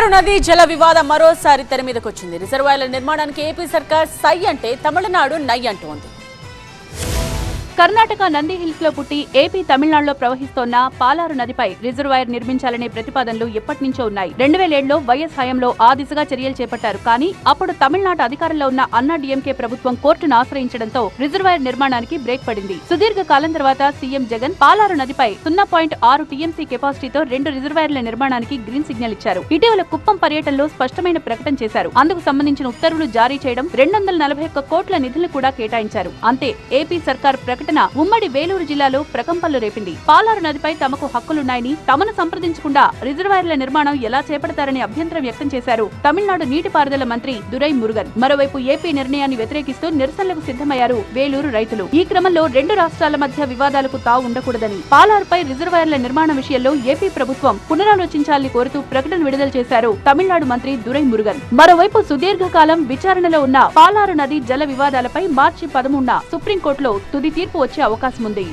పాలారు నది జల వివాదం మరోసారి తెర మీదకొచ్చింది. రిజర్వాయర్ల నిర్మాణానికి ఏపీ సర్కార్ సై అంటే తమిళనాడు నై అంటోంది. కర్ణాటక నంది హిల్స్లో పుట్టి ఏపీ తమిళనాడులో ప్రవహిస్తోన్న పాలారు నదిపై రిజర్వాయర్ నిర్మించాలనే ప్రతిపాదనలు ఎప్పటి నుంచో ఉన్నాయి. రెండు వేల ఏడులో వైఎస్ హయాంలో ఆ దిశగా చర్యలు చేపట్టారు. కానీ అప్పుడు తమిళనాడు అధికారంలో ఉన్న అన్నా డిఎంకే ప్రభుత్వం కోర్టును ఆశ్రయించడంతో రిజర్వాయర్ నిర్మాణానికి బ్రేక్ పడింది. సుదీర్ఘ కాలం తర్వాత సీఎం జగన్ పాలారు నదిపై సున్నా పాయింట్ ఆరు టీఎంసీ కెపాసిటీతో రెండు రిజర్వాయర్ల నిర్మాణానికి గ్రీన్ సిగ్నల్ ఇచ్చారు. ఇటీవల కుప్పం పర్యటనలో స్పష్టమైన ప్రకటన చేశారు. అందుకు సంబంధించిన ఉత్తర్వులు జారీ చేయడం రెండు వందల నలభై ఒక్క కోట్ల నిధులు కూడా కేటాయించారు. అంతే ఏపీ సర్కార్ ప్రకటన ఉమ్మడి వేలూరు జిల్లాలో ప్రకంపనలు రేపింది. పాలారు నదిపై తమకు హక్కులున్నాయని తమను సంప్రదించకుండా రిజర్వాయర్ల నిర్మాణం ఎలా చేపడతారని అభ్యంతరం వ్యక్తం చేశారు తమిళనాడు నీటిపారుదల మంత్రి దురై మురుగన్. మరోవైపు ఏపీ నిర్ణయాన్ని వ్యతిరేకిస్తూ నిరసనలకు సిద్ధమయ్యారు వేలూరు రైతులు. ఈ క్రమంలో రెండు రాష్ట్రాల మధ్య వివాదాలకు తావు ఉండకూడదని పాలారుపై రిజర్వాయర్ల నిర్మాణ విషయంలో ఏపీ ప్రభుత్వం పునరాలోచించాలని కోరుతూ ప్రకటన విడుదల చేశారు తమిళనాడు మంత్రి దురై మురుగన్. మరోవైపు సుదీర్ఘకాలం విచారణలో ఉన్న పాలారు నది జల వివాదాలపై మార్చి పదమూడున సుప్రీంకోర్టులో తుది తీర్పు వచ్చే అవకాశం ఉంది